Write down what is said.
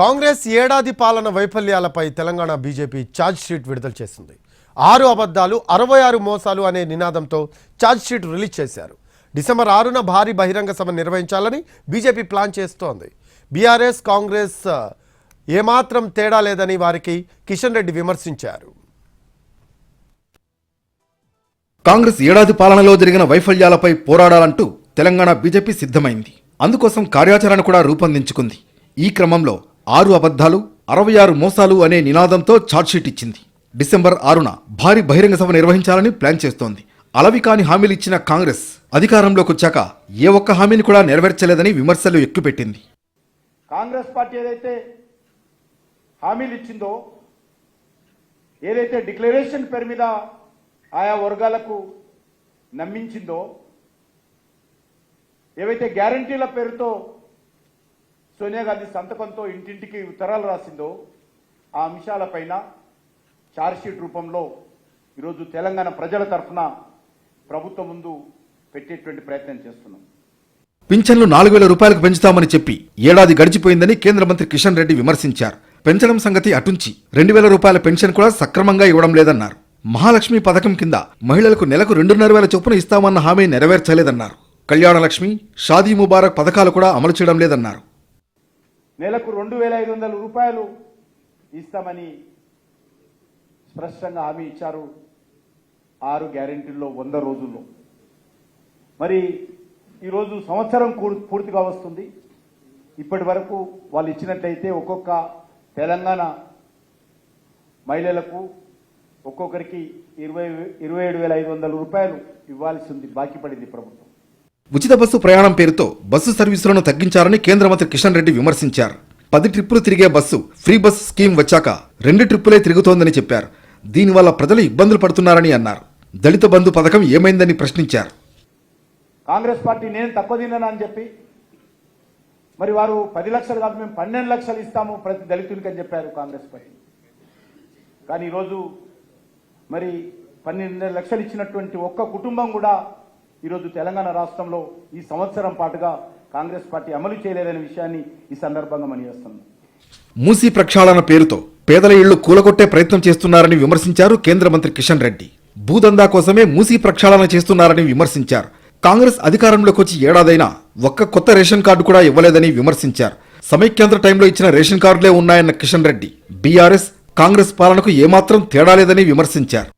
కాంగ్రెస్ ఏడాది పాలన వైఫల్యాలపై తెలంగాణ బీజేపీ ఛార్జ్ షీట్ విడుదల చేసింది. ఆరు అబద్ధాలు అరవై ఆరు మోసాలు అనే నినాదంతో ఛార్జ్ షీట్ రిలీజ్ చేశారు. డిసెంబర్ ఆరున భారీ బహిరంగ సభ నిర్వహించాలని బీజేపీ ప్లాన్ చేస్తోంది. బీఆర్ఎస్ కాంగ్రెస్ ఏమాత్రం తేడా లేదని వారికి కిషన్ రెడ్డి విమర్శించారు. కాంగ్రెస్ ఏడాది పాలనలో జరిగిన వైఫల్యాలపై పోరాడాలంటూ తెలంగాణ బీజేపీ సిద్ధమైంది. అందుకోసం కార్యాచరణ కూడా రూపొందించుకుంది. ఈ క్రమంలో ఆరు అబద్ధాలు అరవై ఆరు మోసాలు అనే నినాదంతో ఛార్జ్షీట్ ఇచ్చింది. డిసెంబర్ ఆరున భారీ బహిరంగ సభ నిర్వహించాలని ప్లాన్ చేస్తోంది. అలవి కాని హామీలు ఇచ్చిన కాంగ్రెస్ అధికారంలోకి వచ్చాక ఏ ఒక్క హామీని కూడా నెరవేర్చలేదని విమర్శలు ఎక్కుపెట్టింది. కాంగ్రెస్ పార్టీ ఏదైతే హామీలు ఇచ్చిందో ఏదైతే డిక్లరేషన్ పేరు మీద ఆయా వర్గాలకు నమ్మించిందో ఏవైతే గ్యారంటీల పేరుతో సోనియా గాంధీ సంతకంతో ఇంటింటికి ఉత్తరాలు రాసిందో ఆ అంశాలపైన చార్జ్షీట్ రూపంలో ఈరోజు తెలంగాణ ప్రజల తరఫున ప్రభుత్వం ముందు పెట్టేటువంటి ప్రయత్నం చేస్తున్నాం. పింఛన్లు నాలుగు వేల రూపాయలకు పెంచుతామని చెప్పి ఏడాది గడిచిపోయిందని కేంద్ర మంత్రి కిషన్ రెడ్డి విమర్శించారు. పెంచడం సంగతి అటుంచి రెండు వేల రూపాయల పెన్షన్ కూడా సక్రమంగా ఇవ్వడం లేదన్నారు. మహాలక్ష్మి పథకం కింద మహిళలకు నెలకు రెండున్నర వేల చొప్పున ఇస్తామన్న హామీ నెరవేర్చలేదన్నారు. కళ్యాణలక్ష్మి షాదీ ముబారక్ పథకాలు కూడా అమలు చేయడం లేదన్నారు. నెలకు రెండు వేల ఐదు వందల రూపాయలు ఇస్తామని స్పష్టంగా హామీ ఇచ్చారు ఆరు గ్యారెంటీల్లో వంద రోజుల్లో. మరి ఈరోజు సంవత్సరం పూర్తిగా వస్తుంది. ఇప్పటి వరకు వాళ్ళు ఇచ్చినట్లయితే ఒక్కొక్క తెలంగాణ మహిళలకు ఒక్కొక్కరికి ఇరవై ఇరవై ఏడు వేల ఐదు వందల రూపాయలు ఇవ్వాల్సి ఉంది బాకీ పడింది ప్రభుత్వం. ఉచిత బస్సు ప్రయాణం పేరుతో బస్సు సర్వీసులను తగ్గించారని కేంద్ర మంత్రి కిషన్ రెడ్డి విమర్శించారు. పది ట్రిప్పులు తిరిగే బస్సు ఫ్రీ బస్ స్కీమ్ వచ్చాక రెండు ట్రిప్పులే తిరుగుతోందని చెప్పారు. దీనివల్ల ప్రజలు ఇబ్బందులు పడుతున్నారని అన్నారు. దళిత బంధు పథకం ఏమైందని ప్రశ్నించారు. కాంగ్రెస్ పార్టీ నేను తక్కువ తిన్నాను అని చెప్పి మరి వారు పది లక్షలు కాదు మేము పన్నెండు లక్షలు ఇస్తాము ప్రతి దళితునికి అని చెప్పారు కాంగ్రెస్ పార్టీ. కానీ ఈరోజు మరి పన్నెండు లక్షలు ఇచ్చినటువంటి ఒక్క కుటుంబం కూడా ఈరోజు తెలంగాణ రాష్ట్రంలో ఈ సంవత్సరం పాటుగా కాంగ్రెస్ పార్టీ అమలు చేయలేదనే విషయాన్ని ఈ సందర్భంగా మనియేస్తున్నాం మూసీ ప్రక్షాళన పేరుతో పేదల ఇళ్ళు కూలగొట్టే ప్రయత్నం చేస్తున్నారని విమర్శించారు కేంద్ర మంత్రి కిషన్ రెడ్డి. భూదందా కోసమే మూసీ ప్రక్షాళన చేస్తున్నారని విమర్శించారు. కాంగ్రెస్ అధికారంలోకి వచ్చి ఏడాదైనా ఒక్క కొత్త రేషన్ కార్డు కూడా ఇవ్వలేదని విమర్శించారు. సమైక్యాంధ్ర టైంలో ఇచ్చిన రేషన్ కార్డులే ఉన్నాయన్న కిషన్ రెడ్డి. బీఆర్ఎస్ కాంగ్రెస్ పాలనకు ఏమాత్రం తేడా లేదని విమర్శించారు.